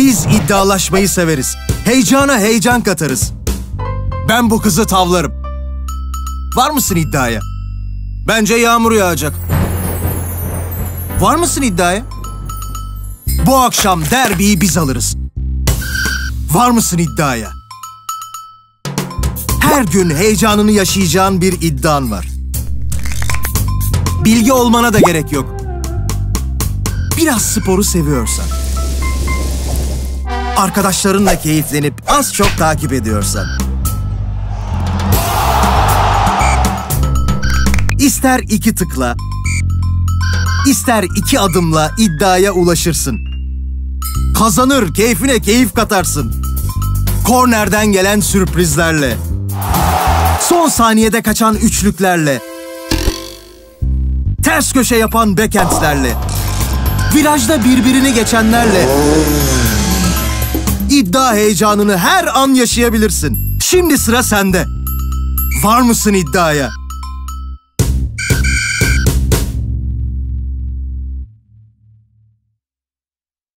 Biz iddialaşmayı severiz. Heyecana heyecan katarız. Ben bu kızı tavlarım. Var mısın iddiaya? Bence yağmur yağacak. Var mısın iddiaya? Bu akşam derbiyi biz alırız. Var mısın iddiaya? Her gün heyecanını yaşayacağın bir iddian var. Bilgi olmana da gerek yok. Biraz sporu seviyorsan. Arkadaşlarınla keyiflenip az çok takip ediyorsan. İster iki tıkla, ister iki adımla iddiaya ulaşırsın. Kazanır, keyfine keyif katarsın. Kornerden gelen sürprizlerle. Son saniyede kaçan üçlüklerle. Ters köşe yapan backhandlerle. Virajda birbirini geçenlerle. İddia heyecanını her an yaşayabilirsin. Şimdi sıra sende. Var mısın iddiaya?